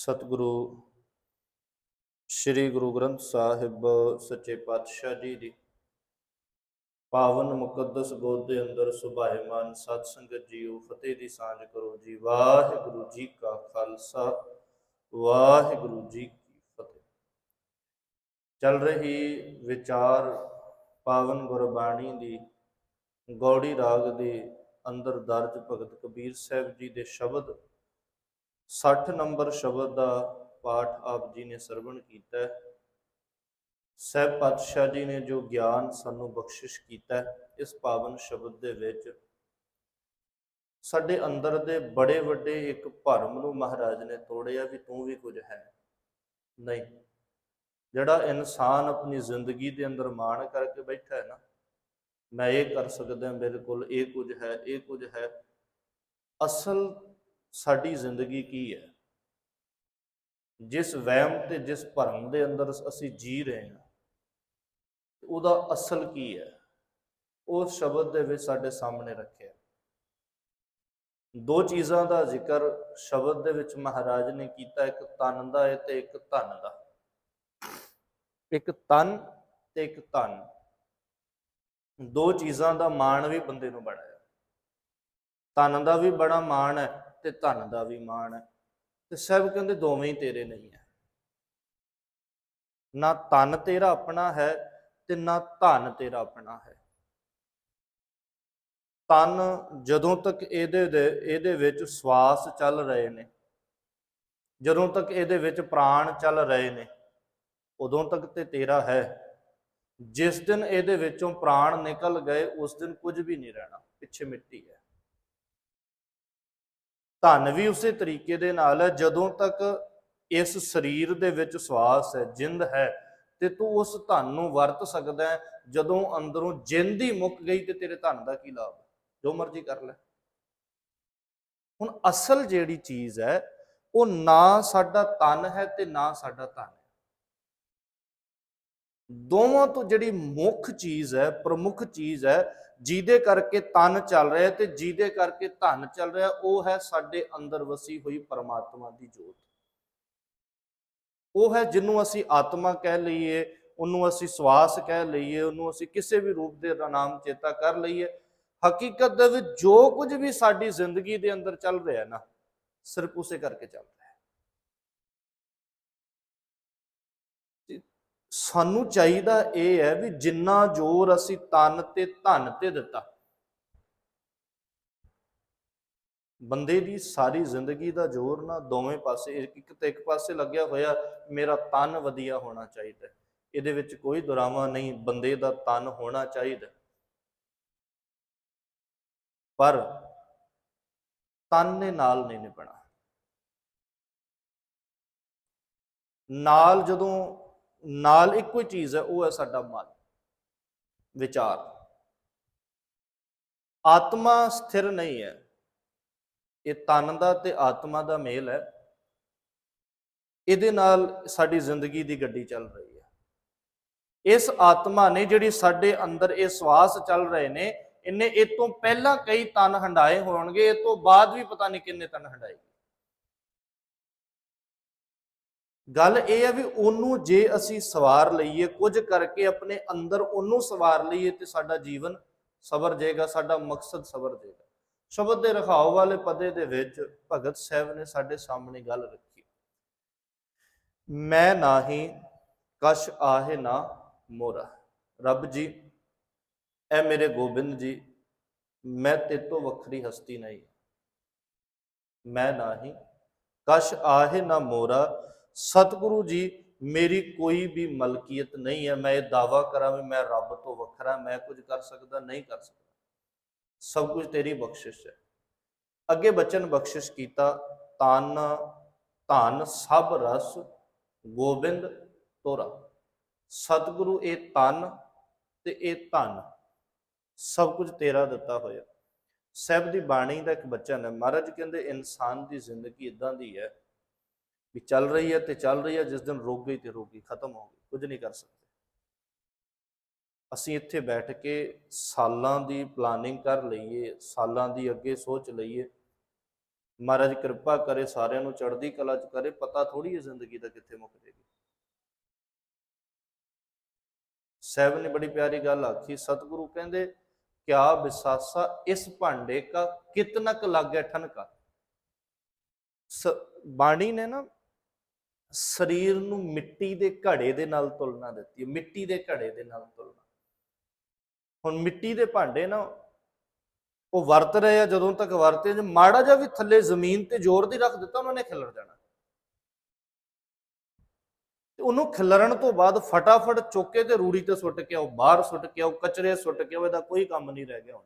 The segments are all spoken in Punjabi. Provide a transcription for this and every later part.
ਸਤਿਗੁਰੂ, ਸ੍ਰੀ ਗੁਰੂ ਗ੍ਰੰਥ ਸਾਹਿਬ ਸੱਚੇ ਪਾਤਸ਼ਾਹ ਜੀ ਦੀ। ਪਾਵਨ ਮੁਕੱਦਸ ਗੋਦ ਦੇ ਅੰਦਰ ਸੁਭਾਏਮਾਨ ਸਤ ਸੰਗਤ ਜੀਓ, ਫਤਿਹ ਦੀ ਸਾਂਝ ਕਰੋ ਜੀ। ਵਾਹਿਗੁਰੂ ਜੀ ਕਾ ਖਾਲਸਾ, ਵਾਹਿਗੁਰੂ ਜੀ ਕੀ ਫਤਿਹ। ਚੱਲ ਰਹੀ ਵਿਚਾਰ ਪਾਵਨ ਗੁਰਬਾਣੀ ਦੀ, ਗੌੜੀ ਰਾਗ ਦੇ ਅੰਦਰ ਦਰਜ ਭਗਤ ਕਬੀਰ ਸਾਹਿਬ ਜੀ ਦੇ ਸ਼ਬਦ 60 ਨੰਬਰ ਸ਼ਬਦ ਦਾ ਪਾਠ ਆਪ ਜੀ ਨੇ ਸਰਵਣ ਕੀਤਾ ਹੈ। ਸਹਿਬ ਪਾਤਸ਼ਾਹ ਜੀ ਨੇ ਜੋ ਗਿਆਨ ਸਾਨੂੰ ਬਖਸ਼ਿਸ਼ ਕੀਤਾ ਇਸ ਪਾਵਨ ਸ਼ਬਦ ਦੇ ਵਿੱਚ ਸਾਡੇ ਅੰਦਰ ਦੇ ਬੜੇ ਵੱਡੇ ਇੱਕ ਭਰਮ ਨੂੰ ਮਹਾਰਾਜ ਨੇ ਤੋੜਿਆ ਵੀ ਤੂੰ ਵੀ ਕੁਝ ਹੈ। ਨਹੀਂ, ਜਿਹੜਾ ਇਨਸਾਨ ਆਪਣੀ ਜ਼ਿੰਦਗੀ ਦੇ ਅੰਦਰ ਮਾਣ ਕਰਕੇ ਬੈਠਾ ਹੈ ਨਾ, ਮੈਂ ਇਹ ਕਰ ਸਕਦਾ ਬਿਲਕੁਲ ਇਹ ਕੁਝ ਹੈ, ਇਹ ਕੁਝ ਹੈ। ਅਸਲ ਸਾਡੀ ਜ਼ਿੰਦਗੀ ਕੀ ਹੈ? ਜਿਸ ਵਹਿਮ ਤੇ ਜਿਸ ਭਰਮ ਦੇ ਅੰਦਰ ਅਸੀਂ ਜੀ ਰਹੇ ਹਾਂ, ਉਹਦਾ ਅਸਲ ਕੀ ਹੈ? ਉਹ ਸ਼ਬਦ ਦੇ ਵਿੱਚ ਸਾਡੇ ਸਾਹਮਣੇ ਰੱਖਿਆ ਦੋ ਚੀਜ਼ਾਂ ਦਾ ਜ਼ਿਕਰ ਸ਼ਬਦ ਦੇ ਵਿੱਚ ਮਹਾਰਾਜ ਨੇ ਕੀਤਾ, ਇੱਕ ਤਨ ਦਾ ਹੈ ਤੇ ਇੱਕ ਧਨ ਦਾ। ਇੱਕ ਤਨ ਤੇ ਇੱਕ ਧਨ। ਦੋ ਚੀਜ਼ਾਂ ਦਾ ਮਾਣ ਵੀ ਬੰਦੇ ਨੂੰ ਬੜਾ ਹੈ ਤਨ ਦਾ ਵੀ ਬੜਾ ਮਾਣ ਹੈ। ਤੇ ਧਨ ਦਾ ਵੀ ਮਾਣ ਹੈ। ਤੇ ਸਭ ਕਹਿੰਦੇ ਦੋਵੇਂ ਹੀ ਤੇਰੇ ਨਹੀਂ ਹੈ। ਨਾ ਤਨ ਤੇਰਾ ਆਪਣਾ ਹੈ ਤੇ ਨਾ ਧਨ ਤੇਰਾ ਆਪਣਾ ਹੈ। ਤਨ ਜਦੋਂ ਤੱਕ ਇਹਦੇ ਦੇ, ਇਹਦੇ ਵਿੱਚ ਸਵਾਸ ਚੱਲ ਰਹੇ ਨੇ, ਜਦੋਂ ਤੱਕ ਇਹਦੇ ਵਿੱਚ ਪ੍ਰਾਣ ਚੱਲ ਰਹੇ ਨੇ, ਉਦੋਂ ਤੱਕ ਤੇ ਤੇਰਾ ਹੈ। ਜਿਸ ਦਿਨ ਇਹਦੇ ਵਿੱਚੋਂ ਪ੍ਰਾਣ ਨਿਕਲ ਗਏ, ਉਸ ਦਿਨ ਕੁਝ ਵੀ ਨਹੀਂ ਰਹਿਣਾ, ਪਿੱਛੇ ਮਿੱਟੀ ਹੈ। ਧਨ ਵੀ ਉਸੇ ਤਰੀਕੇ ਦੇ ਨਾਲ ਹੈ, ਜਦੋਂ ਤੱਕ ਇਸ ਸਰੀਰ ਦੇ ਵਿੱਚ ਸਵਾਸ ਹੈ, ਜਿੰਦ ਹੈ, ਤੇ ਤੂੰ ਉਸ ਧਨ ਨੂੰ ਵਰਤ ਸਕਦਾ ਹੈ, ਜਦੋਂ ਅੰਦਰੋਂ ਜਿੰਦ ਹੀ ਮੁੱਕ ਗਈ ਤੇ ਤੇਰੇ ਧਨ ਦਾ ਕੀ ਲਾਭ ਜੋ ਮਰਜ਼ੀ ਕਰ ਲੈ। ਹੁਣ ਅਸਲ ਜਿਹੜੀ ਚੀਜ਼ ਹੈ, ਉਹ ਨਾ ਸਾਡਾ ਤਨ ਹੈ ਤੇ ਨਾ ਸਾਡਾ ਧਨ ਦੋਵਾਂ ਤੋਂ ਜਿਹੜੀ ਮੁੱਖ ਚੀਜ਼ ਹੈ, ਪ੍ਰਮੁੱਖ ਚੀਜ਼ ਹੈ, ਜਿਹਦੇ ਕਰਕੇ ਤਨ ਚੱਲ ਰਿਹਾ ਤੇ ਜਿਹਦੇ ਕਰਕੇ ਧਨ ਚੱਲ ਰਿਹਾ ਉਹ ਹੈ ਸਾਡੇ ਅੰਦਰ ਵਸੀ ਹੋਈ ਪਰਮਾਤਮਾ ਦੀ ਜੋਤ। ਉਹ ਹੈ ਜਿਹਨੂੰ ਅਸੀਂ ਆਤਮਾ ਕਹਿ ਲਈਏ, ਉਹਨੂੰ ਅਸੀਂ ਸਵਾਸ ਕਹਿ ਲਈਏ, ਉਹਨੂੰ ਅਸੀਂ ਕਿਸੇ ਵੀ ਰੂਪ ਦੇ ਨਾਮ ਚੇਤਾ ਕਰ ਲਈਏ। ਹਕੀਕਤ ਦੇ ਵਿੱਚ ਜੋ ਕੁਝ ਵੀ ਸਾਡੀ ਜ਼ਿੰਦਗੀ ਦੇ ਅੰਦਰ ਚੱਲ ਰਿਹਾ ਨਾ, ਸਿਰਫ ਉਸੇ ਕਰਕੇ ਚੱਲ ਰਿਹਾ ਸਾਨੂੰ ਚਾਹੀਦਾ ਇਹ ਹੈ ਵੀ ਜਿੰਨਾ ਜ਼ੋਰ ਅਸੀਂ ਤਨ ਤੇ ਧਨ ਤੇ ਦਿੱਤਾ। ਬੰਦੇ ਦੀ ਸਾਰੀ ਜ਼ਿੰਦਗੀ ਦਾ ਜ਼ੋਰ ਨਾ ਦੋਵੇਂ ਪਾਸੇ, ਇੱਕ ਤੇ ਇੱਕ ਪਾਸੇ ਲੱਗਿਆ ਹੋਇਆ, ਮੇਰਾ ਤਨ ਵਧੀਆ ਹੋਣਾ ਚਾਹੀਦਾ। ਇਹਦੇ ਵਿੱਚ ਕੋਈ ਦੁਰਾਵਾ ਨਹੀਂ, ਬੰਦੇ ਦਾ ਤਨ ਹੋਣਾ ਚਾਹੀਦਾ। ਪਰ ਤਨ ਨੇ ਨਾਲ ਨਹੀਂ ਨਿਭਣਾ। ਨਾਲ ਜਦੋਂ ਨਾਲ ਇੱਕੋ ਹੀ ਚੀਜ਼ ਹੈ, ਉਹ ਹੈ ਸਾਡਾ ਮਨ। ਵਿਚਾਰ। ਆਤਮਾ ਸਥਿਰ ਨਹੀਂ ਹੈ। ਇਹ ਤਨ ਦਾ ਤੇ ਆਤਮਾ ਦਾ ਮੇਲ ਹੈ। ਇਹਦੇ ਨਾਲ ਸਾਡੀ ਜ਼ਿੰਦਗੀ ਦੀ ਗੱਡੀ ਚੱਲ ਰਹੀ ਹੈ। ਇਸ ਆਤਮਾ ਨੇ ਜਿਹੜੀ ਸਾਡੇ ਅੰਦਰ ਇਹ ਸਵਾਸ ਚੱਲ ਰਹੇ ਨੇ, ਇਹਨੇ ਇਹ ਤੋਂ ਪਹਿਲਾਂ ਕਈ ਤਨ ਹੰਡਾਏ ਹੋਣਗੇ, ਇਹ ਤੋਂ ਬਾਅਦ ਵੀ ਪਤਾ ਨਹੀਂ ਕਿੰਨੇ ਤਨ ਹੰਡਾਏ ਗੱਲ ਇਹ ਹੈ ਵੀ ਉਹਨੂੰ ਜੇ ਅਸੀਂ ਸਵਾਰ ਲਈਏ, ਕੁਝ ਕਰਕੇ ਆਪਣੇ ਅੰਦਰ ਉਹਨੂੰ ਸਵਾਰ ਲਈਏ ਤੇ ਸਾਡਾ ਜੀਵਨ ਸਬਰ ਜਾਏਗਾ ਸਾਡਾ ਮਕਸਦ ਸਬਰ ਜਾਏਗਾ ਸ਼ਬਦ ਦੇ ਰਖਾਓ ਵਾਲੇ ਪਦੇ ਦੇ ਵਿੱਚ ਭਗਤ ਸਾਹਿਬ ਨੇ ਸਾਡੇ ਸਾਹਮਣੇ ਗੱਲ ਰੱਖੀ। ਮੈਂ ਨਾਹੀ ਕਸ਼ ਆਹੇ ਨਾ ਮੋਰਾ। ਰੱਬ ਜੀ, ਐ ਮੇਰੇ ਗੋਬਿੰਦ ਜੀ, ਮੈਂ ਤੇਰੇ ਤੋਂ ਵੱਖਰੀ ਹਸਤੀ ਨਹੀਂ। ਮੈਂ ਨਾਹੀ ਕਸ਼ ਆਹੇ ਨਾ ਮੋਰਾ ਸਤਿਗੁਰੂ ਜੀ, ਮੇਰੀ ਕੋਈ ਵੀ ਮਲਕੀਅਤ ਨਹੀਂ ਹੈ। ਮੈਂ ਇਹ ਦਾਵਾ ਕਰਾਂ ਵੀ ਮੈਂ ਰੱਬ ਤੋਂ ਵੱਖਰਾ, ਮੈਂ ਕੁਝ ਕਰ ਸਕਦਾ, ਨਹੀਂ ਕਰ ਸਕਦਾ। ਸਭ ਕੁਝ ਤੇਰੀ ਬਖਸ਼ਿਸ਼ ਹੈ। ਅੱਗੇ ਬਚਨ ਬਖਸ਼ਿਸ਼ ਕੀਤਾ ਤਨ ਧਨ ਸਭ ਰਸ, ਗੋਬਿੰਦ ਤੋਰਾ। ਸਤਿਗੁਰੂ, ਇਹ ਤਨ ਤੇ ਇਹ ਧਨ, ਸਭ ਕੁਝ ਤੇਰਾ ਦਿੱਤਾ ਹੋਇਆ। ਸਹਿਬ ਦੀ ਬਾਣੀ ਦਾ ਇੱਕ ਬਚਨ ਹੈ, ਮਹਾਰਾਜ ਕਹਿੰਦੇ, ਇਨਸਾਨ ਦੀ ਜ਼ਿੰਦਗੀ ਇਦਾਂ ਦੀ ਹੈ ਵੀ ਚੱਲ ਰਹੀ ਹੈ ਤੇ ਚੱਲ ਰਹੀ ਹੈ, ਜਿਸ ਦਿਨ ਰੁਕ ਗਈ ਤੇ ਰੁਕ ਗਈ, ਖਤਮ ਹੋ ਗਈ, ਕੁਝ ਨਹੀਂ ਕਰ ਸਕਦੇ। ਅਸੀਂ ਇੱਥੇ ਬੈਠ ਕੇ ਸਾਲਾਂ ਦੀ ਪਲਾਨਿੰਗ ਕਰ ਲਈਏ, ਸਾਲਾਂ ਦੀ ਅੱਗੇ ਸੋਚ ਲਈਏ। ਮਹਾਰਾਜ ਕਿਰਪਾ ਕਰੇ ਸਾਰਿਆਂ ਨੂੰ ਚੜ੍ਹਦੀ ਕਲਾ ਚ ਕਰੇ, ਪਤਾ ਥੋੜੀ ਹੈ ਜ਼ਿੰਦਗੀ ਦਾ ਕਿੱਥੇ ਮੁੱਕ ਜੇਗੀ ਸਾਹਿਬ ਨੇ ਬੜੀ ਪਿਆਰੀ ਗੱਲ ਆਖੀ, ਸਤਿਗੁਰੂ ਕਹਿੰਦੇ, ਕਿਆ ਵਿਸਾਸਾ ਇਸ ਭਾਂਡੇ ਕਾ ਕਿਤਨਕ ਲੱਗੈ ਠਨਕਾ। ਸ- ਬਾਣੀ ਨੇ ਨਾ ਸਰੀਰ ਨੂੰ ਮਿੱਟੀ ਦੇ ਘੜੇ ਦੇ ਨਾਲ ਤੁਲਨਾ ਦਿੱਤੀ ਹੈ, ਮਿੱਟੀ ਦੇ ਘੜੇ ਦੇ ਨਾਲ ਤੁਲਨਾ। ਹੁਣ ਮਿੱਟੀ ਦੇ ਭਾਂਡੇ ਨਾ, ਉਹ ਵਰਤ ਰਹੇ ਆ, ਜਦੋਂ ਤੱਕ ਵਰਤੇ ਜੇ ਮਾੜਾ ਜਿਹਾ ਵੀ ਥੱਲੇ ਜ਼ਮੀਨ ਤੇ ਜ਼ੋਰ ਦੀ ਰੱਖ ਦਿੱਤਾ, ਉਹਨਾਂ ਨੇ ਖਿਲਰ ਜਾਣਾ। ਤੇ ਉਹਨੂੰ ਖਿਲਰਨ ਤੋਂ ਬਾਅਦ ਫਟਾਫਟ ਚੁੱਕ ਤੇ ਰੂੜੀ ਤੇ ਸੁੱਟ ਕੇ ਆਓ, ਬਾਹਰ ਸੁੱਟ ਕੇ ਆਓ, ਕਚਰੇ ਸੁੱਟ ਕੇ ਆਓ, ਇਹਦਾ ਕੋਈ ਕੰਮ ਨਹੀਂ ਰਹਿ ਗਿਆ ਹੁਣ।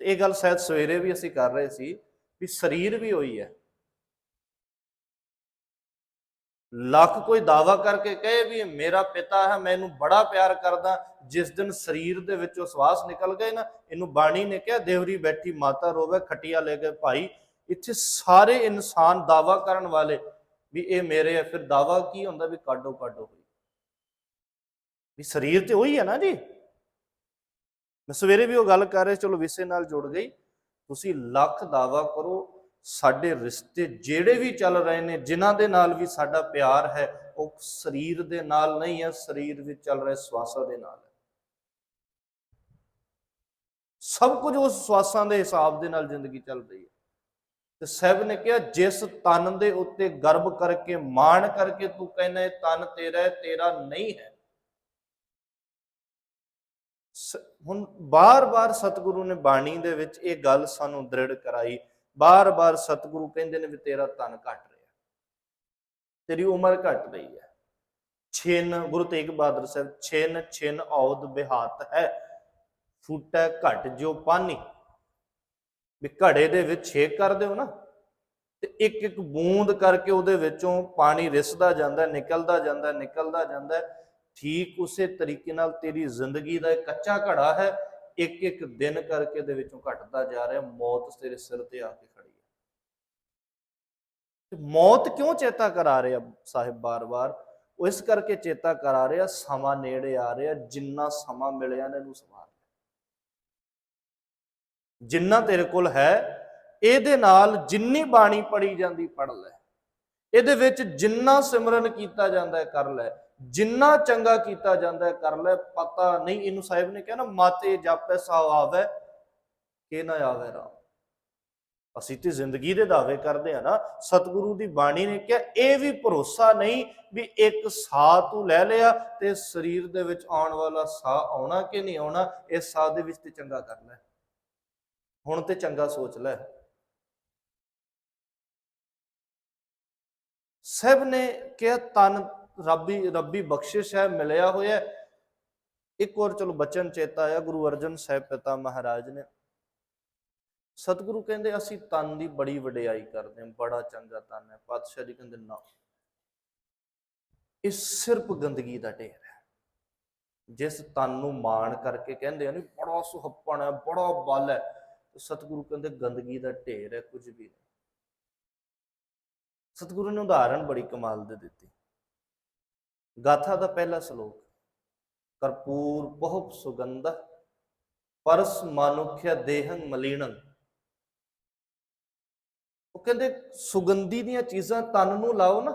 ਇਹ ਗੱਲ ਸ਼ਾਇਦ ਸਵੇਰੇ ਵੀ ਅਸੀਂ ਕਰ ਰਹੇ ਸੀ, ਵੀ ਸਰੀਰ ਵੀ ਹੋਈ ਹੈ। ਲੱਖ ਕੋਈ ਦਾਵਾ ਕਰਕੇ ਕਹੇ ਵੀ ਮੇਰਾ ਪਿਤਾ ਹੈ, ਮੈਂ ਇਹਨੂੰ ਬੜਾ ਪਿਆਰ ਕਰਦਾ, ਜਿਸ ਦਿਨ ਸਰੀਰ ਦੇ ਵਿੱਚੋਂ ਸਵਾਸ ਨਿਕਲ ਗਏ ਨਾ, ਇਹਨੂੰ ਬਾਣੀ ਨੇ ਕਿਹਾ, ਦੇਵਰੀ ਬੈਠੀ ਮਾਤਾ ਰੋਵੇ, ਖਟੀਆ ਲੈ ਕੇ ਭਾਈ। ਇੱਥੇ ਸਾਰੇ ਇਨਸਾਨ ਦਾਵਾ ਕਰਨ ਵਾਲੇ ਵੀ ਇਹ ਮੇਰੇ ਹੈ, ਫਿਰ ਦਾਵਾ ਕੀ ਹੁੰਦਾ ਵੀ ਕਾਡੋ ਕਾਡੋ ਹੋਈ ਵੀ ਸਰੀਰ ਤੇ ਉਹੀ ਹੈ ਨਾ ਜੀ। ਮੈਂ ਸਵੇਰੇ ਵੀ ਉਹ ਗੱਲ ਕਰ ਰਿਹਾ, ਚਲੋ ਵਿਸੇ ਨਾਲ ਜੁੜ ਗਈ। ਤੁਸੀਂ ਲੱਖ ਦਾਵਾ ਕਰੋ ਸਾਡੇ ਰਿਸ਼ਤੇ ਜਿਹੜੇ ਵੀ ਚੱਲ ਰਹੇ ਨੇ, ਜਿਨ੍ਹਾਂ ਦੇ ਨਾਲ ਵੀ ਸਾਡਾ ਪਿਆਰ ਹੈ, ਉਹ ਸਰੀਰ ਦੇ ਨਾਲ ਨਹੀਂ ਹੈ, ਸਰੀਰ ਵਿੱਚ ਚੱਲ ਰਹੇ ਸਵਾਸਾਂ ਦੇ ਨਾਲ ਹੈ। ਸਭ ਕੁਝ ਉਸ ਸਵਾਸਾਂ ਦੇ ਹਿਸਾਬ ਦੇ ਨਾਲ ਜ਼ਿੰਦਗੀ ਚੱਲ ਰਹੀ ਹੈ। ਤੇ ਸਾਹਿਬ ਨੇ ਕਿਹਾ, ਜਿਸ ਤਨ ਦੇ ਉੱਤੇ ਗਰਭ ਕਰਕੇ, ਮਾਣ ਕਰਕੇ ਤੂੰ ਕਹਿੰਦਾ ਇਹ ਤਨ ਤੇਰਾ ਹੈ, ਤੇਰਾ ਨਹੀਂ ਹੈ। ਹੁਣ ਬਾਰ-ਬਾਰ ਸਤਿਗੁਰੂ ਨੇ ਬਾਣੀ ਦੇ ਵਿੱਚ ਇਹ ਗੱਲ ਸਾਨੂੰ ਦ੍ਰਿੜ ਕਰਾਈ ਬਾਰ-ਬਾਰ ਸਤਿਗੁਰੂ ਕਹਿੰਦੇ ਨੇ ਵੀ ਤੇਰਾ ਤਨ ਘਟ ਰਿਹਾ। ਤੇਰੀ ਉਮਰ ਘਟ ਰਹੀ ਹੈ। ਛਿਨ, ਗੁਰੂ ਤੇਗ ਬਹਾਦਰ ਸਾਹਿਬ, ਛਿਨ ਛਿਨ ਔਦ ਬਿਹਾਤ ਹੈ। ਫੂਟੈ ਘਟ ਜੋ ਪਾਣੀ ਵੀ ਘੜੇ ਦੇ ਵਿੱਚ ਛੇਕ ਕਰ ਦਿਓ ਨਾ, ਤੇ ਇੱਕ ਇੱਕ ਬੂੰਦ ਕਰਕੇ ਉਹਦੇ ਵਿੱਚੋਂ ਪਾਣੀ ਰਿਸਦਾ ਜਾਂਦਾ, ਨਿਕਲਦਾ ਜਾਂਦਾ ਨਿਕਲਦਾ ਜਾਂਦਾ। ਠੀਕ ਉਸੇ ਤਰੀਕੇ ਨਾਲ ਤੇਰੀ ਜ਼ਿੰਦਗੀ ਦਾ ਇੱਕ ਕੱਚਾ ਘੜਾ ਹੈ। ਇੱਕ ਇੱਕ ਦਿਨ ਕਰਕੇ ਦੇ ਵਿੱਚੋਂ ਘਟਦਾ ਜਾ ਰਿਹਾ, ਮੌਤ ਤੇਰੇ ਸਿਰ ਤੇ ਆ ਕੇ ਖੜੀ ਹੈ। ਮੌਤ ਕਿਉਂ ਚੇਤਾ ਕਰਾ ਰਿਹਾ ਸਾਹਿਬ ਬਾਰ-ਬਾਰ? ਉਹ ਇਸ ਕਰਕੇ ਚੇਤਾ ਕਰਾ ਰਿਹਾ ਸਮਾਂ ਨੇੜੇ ਆ ਰਿਹਾ, ਜਿੰਨਾ ਸਮਾਂ ਮਿਲਿਆ ਨੇ ਇਹਨੂੰ ਸਮਾਰ ਜਿੰਨਾ ਤੇਰੇ ਕੋਲ ਹੈ, ਇਹਦੇ ਨਾਲ ਜਿੰਨੀ ਬਾਣੀ ਪੜੀ ਜਾਂਦੀ ਪੜ ਲੈ। ਇਹਦੇ ਵਿੱਚ ਜਿੰਨਾ ਸਿਮਰਨ ਕੀਤਾ ਜਾਂਦਾ ਹੈ, ਕਰ ਲੈ। ਜਿੰਨਾ ਚੰਗਾ ਕੀਤਾ ਜਾਂਦਾ ਕਰ ਲੈ, ਪਤਾ ਨਹੀਂ, ਇਹਨੂੰ ਸਾਹਿਬ ਨੇ ਕਿਹਾ ਨਾ, ਮਾਤੇ ਜਾਪੈ ਸਾਉ ਆਵੇ, ਕਿ ਨਾ ਆਵੇ ਰਾਮ। ਅਸੀਂ ਤੇ ਜ਼ਿੰਦਗੀ ਦੇ ਦਾਅਵੇ ਕਰਦੇ ਆ ਨਾ, ਸਤਿਗੁਰੂ ਦੀ ਬਾਣੀ ਨੇ ਕਿਹਾ, ਇਹ ਵੀ ਭਰੋਸਾ ਨਹੀਂ ਵੀ ਇੱਕ ਸਾਹ ਤੂੰ ਲੈ ਲਿਆ ਤੇ ਸਰੀਰ ਦੇ ਵਿੱਚ ਆਉਣ ਵਾਲਾ ਸਾਹ ਆਉਣਾ ਕਿ ਨਹੀਂ ਆਉਣਾ, ਇਸ ਸਾਹ ਦੇ ਵਿੱਚ ਤੇ ਚੰਗਾ ਕਰ ਲੈ। ਹੁਣ ਤੇ ਚੰਗਾ ਸੋਚ ਲੈ। ਸਭ ਨੇ ਕਿਹਾ, ਤਨ ਰੱਬੀ ਰੱਬੀ ਬਖਸ਼ਿਸ਼ ਹੈ, ਮਿਲਿਆ ਹੋਇਆ ਇੱਕ ਹੋਰ ਚਲੋ ਬਚਨ ਚੇਤਾ ਆਇਆ, ਗੁਰੂ ਅਰਜਨ ਸਾਹਿਬ ਪਿਤਾ ਮਹਾਰਾਜ ਨੇ। ਸਤਿਗੁਰੂ ਕਹਿੰਦੇ, ਅਸੀਂ ਤਨ ਦੀ ਬੜੀ ਵਡਿਆਈ ਕਰਦੇ ਹਾਂ, ਬੜਾ ਚੰਗਾ ਤਨ ਹੈ, ਪਾਤਸ਼ਾਹ ਜੀ ਕਹਿੰਦੇ, ਨਾ। ਇਹ ਸਿਰਫ ਗੰਦਗੀ ਦਾ ਢੇਰ ਹੈ। ਜਿਸ ਤਨ ਨੂੰ ਮਾਣ ਕਰਕੇ ਕਹਿੰਦੇ ਆ ਨੀ ਬੜਾ ਸੁਹੱਪਣ ਹੈ, ਬੜਾ ਬਲ ਹੈ। ਸਤਿਗੁਰੂ ਕਹਿੰਦੇ, ਗੰਦਗੀ ਦਾ ਢੇਰ ਹੈ, ਕੁਝ ਵੀ ਨਹੀਂ। ਸਤਿਗੁਰੂ ਨੇ ਉਦਾਹਰਣ ਬੜੀ ਕਮਾਲ ਦੇ ਦਿੱਤੀ। ਗਾਥਾ ਦਾ ਪਹਿਲਾ ਸ਼ਲੋਕ, ਕਰਪੂਰ ਬਹੁ ਸੁਗੰਧ ਪਰਸ ਮਾਨੁਖਿਆ ਦੇਹੰ ਮਲੀਣੰ। ਉਹ ਕਹਿੰਦੇ, ਸੁਗੰਧੀ ਦੀਆਂ ਚੀਜ਼ਾਂ ਤਨ ਨੂੰ ਲਾਓ ਨਾ।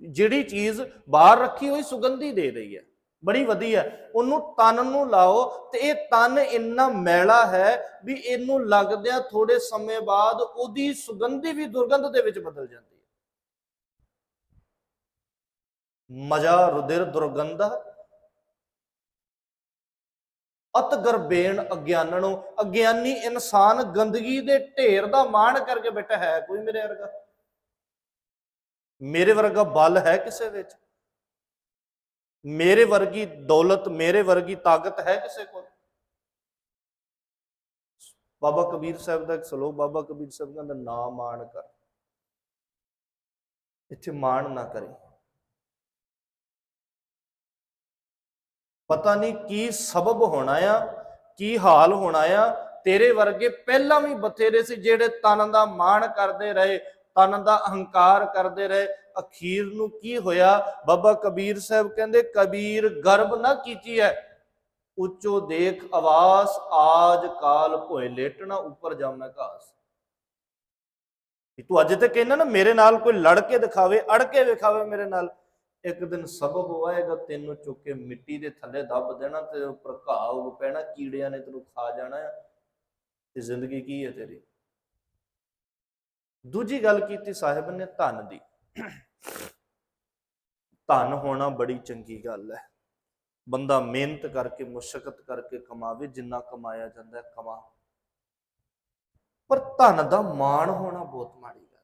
ਜਿਹੜੀ ਚੀਜ਼ ਬਾਹਰ ਰੱਖੀ ਹੋਈ ਸੁਗੰਧੀ ਦੇ ਰਹੀ ਹੈ, ਬੜੀ ਵਧੀਆ। ਉਹਨੂੰ ਤਨ ਨੂੰ ਲਾਓ ਤੇ ਇਹ ਤਨ ਇੰਨਾ ਮੈਲਾ ਹੈ ਵੀ ਇਹਨੂੰ ਲੱਗਦਿਆਂ ਥੋੜੇ ਸਮੇਂ ਬਾਅਦ ਉਹਦੀ ਸੁਗੰਧੀ ਵੀ ਦੁਰਗੰਧ ਦੇ ਵਿੱਚ ਬਦਲ ਜਾਂਦੀ ਹੈ ਮਜਾ ਰੁਦਿਰ ਦੁਰਗੰਧ। ਅਤ ਗਰਬੇਣ ਅਗਿਆਨਣੋ, ਅਗਿਆਨੀ ਇਨਸਾਨ ਗੰਦਗੀ ਦੇ ਢੇਰ ਦਾ ਮਾਣ ਕਰਕੇ ਬੈਠਾ ਹੈ, ਕੋਈ ਮੇਰੇ ਵਰਗਾ। ਮੇਰੇ ਵਰਗਾ ਬਲ ਹੈ ਕਿਸੇ ਵਿੱਚ? ਮੇਰੇ ਵਰਗੀ ਦੌਲਤ, ਮੇਰੇ ਵਰਗੀ ਤਾਕਤ ਹੈ ਕਿਸੇ ਕੋਲ? ਬਾਬਾ ਕਬੀਰ ਸਾਹਿਬ ਦਾ ਇੱਕ ਸ਼ਲੋਕ, ਬਾਬਾ ਕਬੀਰ ਸਾਹਿਬ ਕਹਿੰਦਾ, ਨਾ ਮਾਣ ਕਰ। ਇੱਥੇ ਮਾਣ ਨਾ ਕਰੇ। ਪਤਾ ਨਹੀਂ ਕੀ ਸਬਬ ਹੋਣਾ ਆ, ਕੀ ਹਾਲ ਹੋਣਾ ਆ। ਤੇਰੇ ਵਰਗੇ ਪਹਿਲਾਂ ਵੀ ਬਥੇਰੇ ਸੀ ਜਿਹੜੇ ਤਨ ਦਾ ਮਾਣ ਕਰਦੇ ਰਹੇ, ਤਨ ਦਾ ਅਹੰਕਾਰ ਕਰਦੇ ਰਹੇ। ਅਖੀਰ ਨੂੰ ਕੀ ਹੋਇਆ? ਬਾਬਾ ਕਬੀਰ ਸਾਹਿਬ ਕਹਿੰਦੇ, ਕਬੀਰ ਗਰਭ ਨਾ ਕੀਤੀ ਹੈ ਉੱਚੋ ਦੇਖ ਆਵਾਸ ਆਜ ਕਾਲ ਭੋਏ ਲੇਟਣਾ ਉੱਪਰ ਜਾਮੈ ਘਾਸ। ਤੂੰ ਅੱਜ ਤੇ ਕਹਿੰਦਾ ਨਾ ਮੇਰੇ ਨਾਲ ਕੋਈ ਲੜ ਕੇ ਦਿਖਾਵੇ, ਅੜ ਕੇ ਵਿਖਾਵੇ ਮੇਰੇ ਨਾਲ। ਇੱਕ ਦਿਨ ਸਬਬ ਹੋਏਗਾ ਤੈਨੂੰ ਚੁੱਕ ਕੇ ਮਿੱਟੀ ਦੇ ਥੱਲੇ ਦੱਬ ਦੇਣਾ ਤੇ ਉੱਪਰ ਘਾਹ ਉਗ ਪੈਣਾ, ਕੀੜਿਆਂ ਨੇ ਤੈਨੂੰ ਖਾ ਜਾਣਾ ਆ। ਤੇ ਜ਼ਿੰਦਗੀ ਕੀ ਹੈ ਤੇਰੀ? ਦੂਜੀ ਗੱਲ ਕੀਤੀ ਸਾਹਿਬ ਨੇ ਧਨ ਦੀ। ਧਨ ਹੋਣਾ ਬੜੀ ਚੰਗੀ ਗੱਲ ਹੈ। ਬੰਦਾ ਮਿਹਨਤ ਕਰਕੇ ਮੁਸ਼ਕਲ ਕਰਕੇ ਕਮਾਵੇ, ਜਿੰਨਾ ਕਮਾਇਆ ਜਾਂਦਾ ਹੈ, ਕਮਾ। ਪਰ ਧਨ ਦਾ ਮਾਣ ਹੋਣਾ ਬਹੁਤ ਮਾੜੀ ਗੱਲ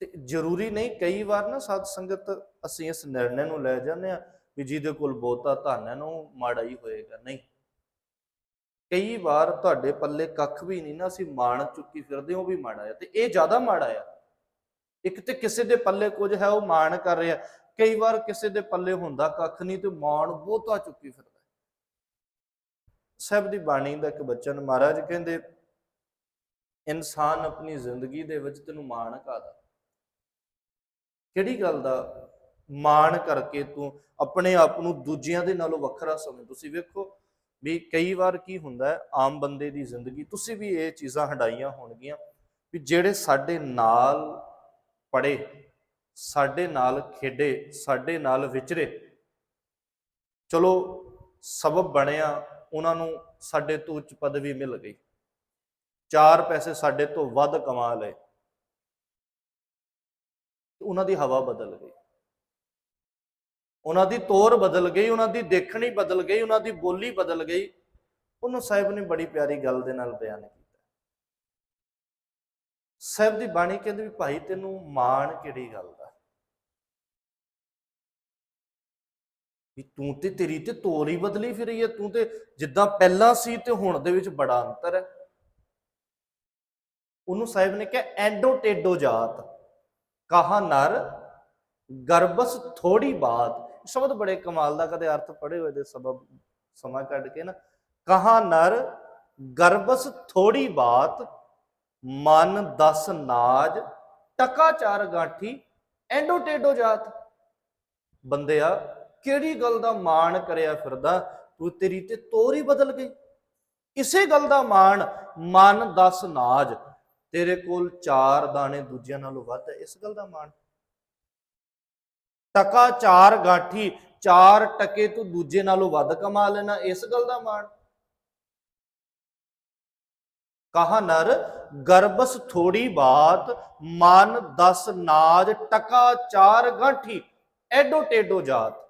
ਤੇ ਜ਼ਰੂਰੀ ਨਹੀਂ, ਕਈ ਵਾਰ ਨਾ ਸਾਧ ਸੰਗਤ ਅਸੀਂ ਇਸ ਨਿਰਣੇ ਨੂੰ ਲੈ ਜਾਂਦੇ ਆ ਵੀ ਜਿਹਦੇ ਕੋਲ ਬਹੁਤਾ ਧਨ ਹੈ ਨਾ, ਉਹ ਮਾੜਾ ਹੀ ਹੋਏਗਾ, ਨਹੀਂ। ਕਈ ਵਾਰ ਤੁਹਾਡੇ ਪੱਲੇ ਕੱਖ ਵੀ ਨਹੀਂ ਨਾ, ਅਸੀਂ ਮਾਣ ਚੁੱਕੀ ਫਿਰਦੇ ਉਹ ਵੀ ਮਾੜਾ ਆ ਤੇ ਇਹ ਜ਼ਿਆਦਾ ਮਾੜਾ ਆ। ਇੱਕ ਤੇ ਕਿਸੇ ਦੇ ਪੱਲੇ ਕੁਝ ਹੈ, ਉਹ ਮਾਣ ਕਰ ਰਿਹਾ। ਕਈ ਵਾਰ ਕਿਸੇ ਦੇ ਪੱਲੇ ਹੁੰਦਾ ਕੱਖ ਨਹੀਂ ਤੇ ਮਾਣ ਬਹੁਤਾ ਚੁੱਕੀ ਫਿਰਦਾ। ਸਭ ਦੀ ਬਾਣੀ ਦਾ ਇੱਕ ਬਚਨ, ਮਹਾਰਾਜ ਕਹਿੰਦੇ, ਇਨਸਾਨ ਆਪਣੀ ਜ਼ਿੰਦਗੀ ਦੇ ਵਿੱਚ ਤੈਨੂੰ ਮਾਣ ਕਾਦਾ ਕਿਹੜੀ ਗੱਲ ਦਾ ਮਾਣ ਕਰਕੇ ਤੂੰ ਆਪਣੇ ਆਪ ਨੂੰ ਦੂਜਿਆਂ ਦੇ ਨਾਲੋਂ ਵੱਖਰਾ ਸਮਝ ਤੁਸੀਂ ਵੇਖੋ ਵੀ ਕਈ ਵਾਰ ਕੀ ਹੁੰਦਾ ਹੈ, ਆਮ ਬੰਦੇ ਦੀ ਜ਼ਿੰਦਗੀ, ਤੁਸੀਂ ਵੀ ਇਹ ਚੀਜ਼ਾਂ ਹਟਾਈਆਂ ਹੋਣਗੀਆਂ ਵੀ ਜਿਹੜੇ ਸਾਡੇ ਨਾਲ ਪੜੇ ਸਾਡੇ ਨਾਲ ਖੇਡੇ, ਸਾਡੇ ਨਾਲ ਵਿਚਰੇ, ਚਲੋ ਸਬਬ ਬਣਿਆ, ਉਹਨਾਂ ਨੂੰ ਸਾਡੇ ਤੋਂ ਉੱਚ ਪਦਵੀ ਮਿਲ ਗਈ। ਚਾਰ ਪੈਸੇ ਸਾਡੇ ਤੋਂ ਵੱਧ ਕਮਾ ਲਏ। ਉਹਨਾਂ ਦੀ ਹਵਾ ਬਦਲ ਗਈ। ਉਹਨਾਂ ਦੀ ਤੌਰ ਬਦਲ ਗਈ, ਉਹਨਾਂ ਦੀ ਦੇਖਣੀ ਬਦਲ ਗਈ, ਉਹਨਾਂ ਦੀ ਬੋਲੀ ਬਦਲ ਗਈ। ਉਹਨੂੰ ਸਾਹਿਬ ਨੇ ਬੜੀ ਪਿਆਰੀ ਗੱਲ ਦੇ ਨਾਲ ਬਿਆਨ ਕੀਤਾ। ਸਾਹਿਬ ਦੀ ਬਾਣੀ ਕਹਿੰਦੀ ਵੀ ਭਾਈ ਤੈਨੂੰ ਮਾਣ ਕਿਹੜੀ ਗੱਲ ਦਾ? ਵੀ ਤੂੰ ਤੇ ਤੇਰੀ ਤੇ ਤੋਰ ਹੀ ਬਦਲੀ ਫਿਰੀ ਹੈ ਤੂੰ ਤੇ ਜਿੱਦਾਂ ਪਹਿਲਾਂ ਸੀ ਤੇ ਹੁਣ ਦੇ ਵਿੱਚ ਬੜਾ ਅੰਤਰ ਹੈ ਉਹਨੂੰ ਸਾਹਿਬ ਨੇ ਕਿਹਾ, ਐਂਡੋ ਟੇਡੋ ਜਾਤ। ਕਹਾ ਨਰ ਗਰਬਸ ਥੋੜੀ ਬਾਤ। ਸ਼ਬਦ ਬੜੇ ਕਮਾਲ ਦਾ ਕਦੇ ਅਰਥ ਪੜੇ ਹੋਏ ਦੇ ਸਬਬ ਸਮਾਂ ਕੱਢ ਕੇ ਨਾ। ਕਹਾ ਨਰ ਗਰਬਸ ਥੋੜੀ ਬਾਤ, ਮਨ ਦਸ ਨਾਜ, ਟਕਾ ਚਾਰ ਗਾਠੀ ਐਂਡੋ ਟੇਡੋ ਜਾਤ। ਬੰਦਿਆ, ਕਿਹੜੀ ਗੱਲ ਦਾ ਮਾਣ ਕਰਿਆ ਫਿਰਦਾ, ਤੂੰ ਤੇਰੀ ਤੇ ਤੋਰ ਹੀ ਬਦਲ ਗਈ। ਇਸੇ ਗੱਲ ਦਾ ਮਾਣ ਮਨ ਦਸ ਨਾਜ ਤੇਰੇ ਕੋਲ ਚਾਰ ਦਾਣੇ ਦੂਜਿਆਂ ਨਾਲੋਂ ਵੱਧ ਹੈ ਇਸ ਗੱਲ ਦਾ ਮਾਣ। ਟਕਾ ਚਾਰ ਗਾਠੀ, ਚਾਰ ਟਕੇ ਤੂੰ ਦੂਜੇ ਨਾਲੋਂ ਵੱਧ ਕਮਾ ਲੈਣਾ, ਇਸ ਗੱਲ ਦਾ ਮਾਣ। ਕਹਾ ਨਰ, ਗਰਬਸ ਥੋੜੀ ਬਾਤ, ਮਨ ਦਸ ਨਾਜ, ਟਕਾ ਚਾਰ ਗਾਠੀ, ਐਡੋ ਟੇਡੋ ਜਾਤ।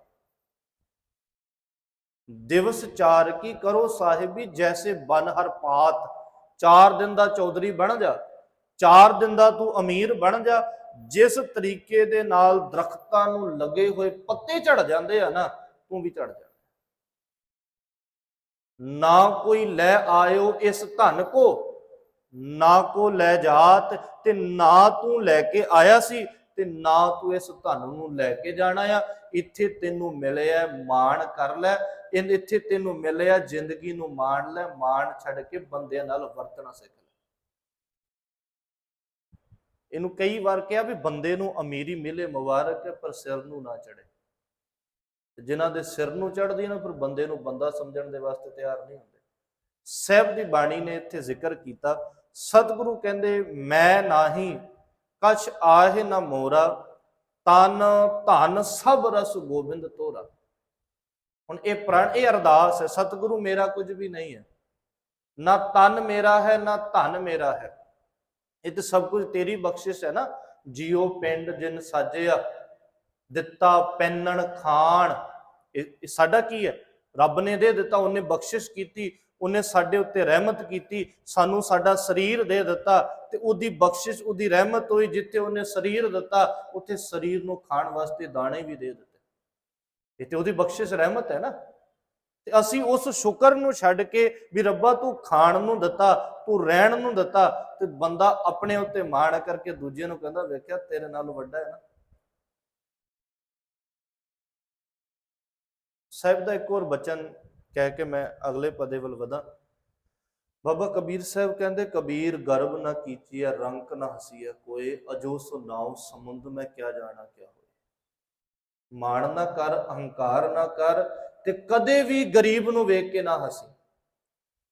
ਦਿਵਸ ਚਾਰ ਕੀ ਕਰੋ ਸਾਹਿਬੀ, ਜੈਸੇ ਬਨ ਹਰ ਪਾਤ, ਚਾਰ ਦਿਨ ਦਾ ਚੌਧਰੀ ਬਣ ਜਾ। ਚਾਰ ਦਿਨ ਦਾ ਤੂੰ ਅਮੀਰ ਬਣ ਜਾ। ਜਿਸ ਤਰੀਕੇ ਦੇ ਨਾਲ ਦਰਖਤਾਂ ਨੂੰ ਲੱਗੇ ਹੋਏ ਪੱਤੇ ਝੜ ਜਾਂਦੇ ਆ ਨਾ, ਤੂੰ ਵੀ ਝੜ ਜਾ। ਨਾ ਕੋਈ ਲੈ ਆਇਓ ਇਸ ਧਨ ਕੋ, ਨਾ ਕੋ ਲੈ ਜਾਤ ਤੇ ਨਾ ਤੂੰ ਲੈ ਕੇ ਆਇਆ ਸੀ ਤੇ ਨਾ ਤੂੰ ਇਸ ਧਨ ਨੂੰ ਲੈ ਕੇ ਜਾਣਾ ਆ। ਇੱਥੇ ਤੈਨੂੰ ਮਿਲਿਆ ਮਾਣ ਕਰ ਲੈ ਇੱਥੇ ਤੈਨੂੰ ਮਿਲਿਆ ਜ਼ਿੰਦਗੀ ਨੂੰ ਮਾਣ ਲੈ, ਮਾਣ ਛੱਡ ਕੇ ਬੰਦਿਆਂ ਨਾਲ ਵਰਤਣਾ ਸਿੱਖ ਇਹਨੂੰ ਕਈ ਵਾਰ ਕਿਹਾ ਵੀ ਬੰਦੇ ਨੂੰ ਅਮੀਰੀ ਮਿਲੇ ਮੁਬਾਰਕ ਹੈ ਪਰ ਸਿਰ ਨੂੰ ਨਾ ਚੜੇ ਜਿਨ੍ਹਾਂ ਦੇ ਸਿਰ ਨੂੰ ਚੜਦੀ ਨਾ, ਫਿਰ ਬੰਦੇ ਨੂੰ ਬੰਦਾ ਸਮਝਣ ਦੇ ਵਾਸਤੇ ਤਿਆਰ ਨਹੀਂ ਹੁੰਦੇ। ਸਹਿਬ ਦੀ ਬਾਣੀ ਨੇ ਇੱਥੇ ਜ਼ਿਕਰ ਕੀਤਾ, ਸਤਿਗੁਰੂ ਕਹਿੰਦੇ, ਮੈਂ ਨਾਹੀ, ਕਛ ਆਹੇ ਨਾ ਮੋਰਾ, ਤਨ, ਧਨ ਸਭ ਰਸ ਗੋਬਿੰਦ ਤੋਰਾ। ਹੁਣ ਇਹ ਪ੍ਰਣ, ਇਹ ਅਰਦਾਸ ਹੈ, ਸਤਿਗੁਰੂ ਮੇਰਾ ਕੁਝ ਵੀ ਨਹੀਂ ਹੈ। ਨਾ ਤਨ ਮੇਰਾ ਹੈ, ਨਾ ਧਨ ਮੇਰਾ ਹੈ। ਇਹ ਤੇ ਸਭ ਕੁਝ ਤੇਰੀ ਬਖਸ਼ਿਸ਼ ਹੈ ਨਾ। ਜਿਉ ਪਿੰਡ, ਜਿਨ ਸਾਜਿਆ ਦਿੱਤਾ ਪੈਨਣ ਖਾਣ। ਇਹ ਸਾਡਾ ਕੀ ਹੈ? ਰੱਬ ਨੇ ਦੇ ਦਿੱਤਾ, ਉਹਨੇ ਬਖਸ਼ਿਸ਼ ਕੀਤੀ, ਉਹਨੇ ਸਾਡੇ ਉੱਤੇ ਰਹਿਮਤ ਕੀਤੀ, ਸਾਨੂੰ ਸਾਡਾ ਸਰੀਰ ਦੇ ਦਿੱਤਾ ਤੇ ਉਹਦੀ ਬਖਸ਼ਿਸ਼, ਉਹਦੀ ਰਹਿਮਤ ਹੋਈ, ਜਿੱਥੇ ਉਹਨੇ ਸਰੀਰ ਦਿੱਤਾ, ਉੱਥੇ ਸਰੀਰ ਨੂੰ ਖਾਣ ਵਾਸਤੇ ਦਾਣੇ ਵੀ ਦੇ ਦਿੱਤੇ। ਇਹ ਤੇ ਉਹਦੀ ਬਖਸ਼ਿਸ਼, ਰਹਿਮਤ ਹੈ ਨਾ। ਤੇ ਅਸੀਂ ਉਸ ਸ਼ੁਕਰ ਨੂੰ ਛੱਡ ਕੇ ਵੀ ਰੱਬਾ ਤੂੰ ਖਾਣ ਨੂੰ ਦਿੱਤਾ, ਤੂੰ ਰਹਿਣ ਨੂੰ ਦਿੱਤਾ ਤੇ ਬੰਦਾ ਆਪਣੇ ਉੱਤੇ ਮਾਣ ਕਰਕੇ ਦੂਜੇ ਨੂੰ ਕਹਿੰਦਾ, ਵੇਖਿਆ ਤੇਰੇ ਨਾਲੋਂ ਵੱਡਾ ਹੈ ਨਾ। ਸਾਹਿਬ ਦਾ ਇੱਕ ਹੋਰ ਬਚਨ ਕਹਿ ਕੇ ਮੈਂ ਅਗਲੇ ਪਦੇ ਵੱਲ ਵਧਾਂ। ਬਾਬਾ ਕਬੀਰ ਸਾਹਿਬ ਕਹਿੰਦੇ, ਕਬੀਰ ਗਰਬ ਨਾ ਕੀਚੀਐ, ਰੰਕ ਨਾ ਹਸੀਐ ਕੋਏ, ਅਜੋ ਸੋ ਨਾਉ ਸਮੁੰਦ ਮੈਂ ਕਿਆ ਜਾਣਾ ਕਿਆ ਹੋਏ। ਮਾਣ ਨਾ ਕਰ, ਅਹੰਕਾਰ ਨਾ ਕਰ ਤੇ ਕਦੇ ਵੀ ਗਰੀਬ ਨੂੰ ਵੇਖ ਕੇ ਨਾ ਹਸੀ।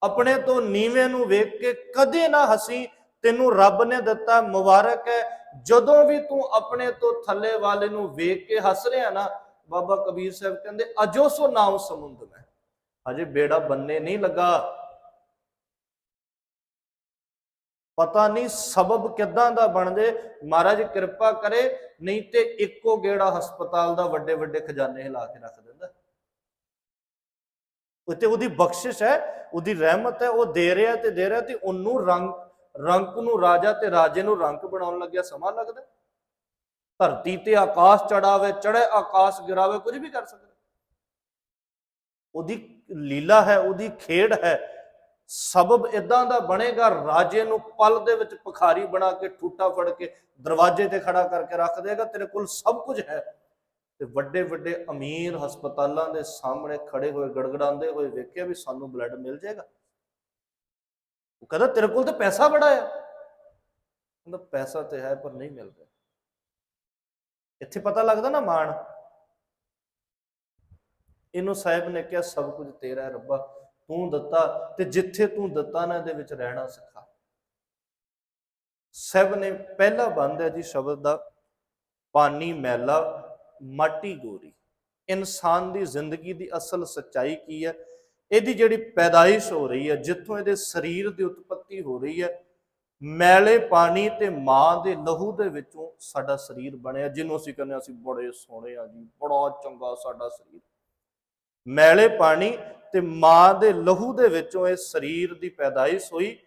ਆਪਣੇ ਤੋਂ ਨੀਵੇਂ ਨੂੰ ਵੇਖ ਕੇ ਕਦੇ ਨਾ ਹਸੀ, ਤੈਨੂੰ ਰੱਬ ਨੇ ਦਿੱਤਾ ਮੁਬਾਰਕ ਹੈ। ਜਦੋਂ ਵੀ ਤੂੰ ਆਪਣੇ ਤੋਂ ਥੱਲੇ ਵਾਲੇ ਨੂੰ ਵੇਖ ਕੇ ਹੱਸ ਰਿਹਾ ਨਾ, ਬਾਬਾ ਕਬੀਰ ਸਾਹਿਬ ਕਹਿੰਦੇ, ਅਜੋ ਸੋ ਨਾਮ ਸਮੁੰਦ ਮੈਂ। ਹਜੇ ਬੇੜਾ ਬੰਨੇ ਨਹੀਂ ਲੱਗਾ। ਪਤਾ ਨਹੀਂ ਸਬਬ ਕਿੱਦਾਂ ਦਾ ਬਣਦੇ ਮਹਾਰਾਜ ਕਿਰਪਾ ਕਰੇ, ਨਹੀਂ ਤੇ ਇੱਕੋ ਗੇੜਾ ਹਸਪਤਾਲ ਦਾ ਵੱਡੇ ਵੱਡੇ ਖਜ਼ਾਨੇ ਹਿਲਾ ਕੇ ਰੱਖ ਦਿੰਦਾ। ਉਤੇ ਉਹਦੀ ਬਖਸ਼ਿਸ਼ ਹੈ, ਉਹਦੀ ਰਹਿਮਤ ਹੈ, ਉਹ ਦੇ ਰਿਹਾ ਤੇ ਦੇ ਰਿਹਾ ਤੇ ਉਹਨੂੰ ਰੰਗ, ਰੰਕ ਨੂੰ ਰਾਜਾ ਤੇ ਰਾਜੇ ਨੂੰ ਰੰਕ ਬਣਾਉਣ ਲੱਗਿਆ, ਸਮਾਂ ਲੱਗਦਾ ਧਰਤੀ ਤੇ ਆਕਾਸ਼ ਚੜਾਵੇ ਚੜੇ ਆਕਾਸ਼ ਗਿਰਾਵੇ, ਕੁਝ ਵੀ ਕਰ ਸਕਦਾ ਉਹਦੀ ਲੀਲਾ ਹੈ, ਉਹਦੀ ਖੇਡ ਹੈ, ਸਬਬ ਇਦਾਂ ਦਾ ਬਣੇਗਾ, ਰਾਜੇ ਨੂੰ ਪਲ ਦੇ ਵਿੱਚ ਭਿਖਾਰੀ ਬਣਾ ਕੇ ਠੂਟਾ ਫੜ ਕੇ ਦਰਵਾਜ਼ੇ ਤੇ ਖੜਾ ਕਰਕੇ ਰੱਖ ਦੇਗਾ, ਤੇਰੇ ਕੋਲ ਸਭ ਕੁਝ ਹੈ। ਤੇ ਵੱਡੇ ਵੱਡੇ ਅਮੀਰ ਹਸਪਤਾਲਾਂ ਦੇ ਸਾਹਮਣੇ ਖੜੇ ਹੋਏ, ਗੜਗੜਾਉਂਦੇ ਹੋਏ ਵੇਖਿਆ ਵੀ ਸਾਨੂੰ ਬਲੱਡ ਮਿਲ ਜਾਏਗਾ। ਉਹ ਕਹਿੰਦਾ, ਤੇਰੇ ਕੋਲ ਤਾਂ ਪੈਸਾ ਬੜਾ ਆ। ਕਹਿੰਦਾ, ਪੈਸਾ ਤੇ ਹੈ, ਪਰ ਨਹੀਂ ਮਿਲ ਰਿਹਾ। ਇੱਥੇ ਪਤਾ ਲੱਗਦਾ ਨਾ ਮਾਣ। ਇਹਨੂੰ ਸਾਹਿਬ ਨੇ ਕਿਹਾ, ਸਭ ਕੁਝ ਤੇਰਾ ਰੱਬਾ, ਤੂੰ ਦਿੱਤਾ ਤੇ ਜਿੱਥੇ ਤੂੰ ਦਿੱਤਾ ਨਾ, ਇਹਦੇ ਵਿੱਚ ਰਹਿਣਾ ਸਿੱਖਾ। ਸਾਹਿਬ ਨੇ ਪਹਿਲਾ ਬੰਦ ਹੈ ਜੀ ਸ਼ਬਦ ਦਾ ਪਾਣੀ ਮੈਲਾ ਮਾਟੀ ਗੋਰੀ। ਇਨਸਾਨ ਦੀ ਜ਼ਿੰਦਗੀ ਦੀ ਅਸਲ ਸੱਚਾਈ ਕੀ ਹੈ? ਇਹਦੀ ਜਿਹੜੀ ਪੈਦਾਇਸ਼ ਹੋ ਰਹੀ ਹੈ, ਜਿੱਥੋਂ ਇਹਦੇ ਸਰੀਰ ਦੀ ਉਤਪਤੀ ਹੋ ਰਹੀ ਹੈ, ਮੈਲੇ ਪਾਣੀ ਤੇ ਮਾਂ ਦੇ ਲਹੂ ਦੇ ਵਿੱਚੋਂ ਸਾਡਾ ਸਰੀਰ ਬਣਿਆ, ਜਿਹਨੂੰ ਅਸੀਂ ਕਹਿੰਦੇ ਹਾਂ ਅਸੀਂ ਬੜੇ ਸੋਹਣੇ ਆ ਜੀ, ਬੜਾ ਚੰਗਾ ਸਾਡਾ ਸਰੀਰ। ਮੈਲੇ ਪਾਣੀ ਤੇ ਮਾਂ ਦੇ ਲਹੂ ਦੇ ਵਿੱਚੋਂ ਇਹ ਸਰੀਰ ਦੀ ਪੈਦਾਇਸ਼ ਹੋਈ,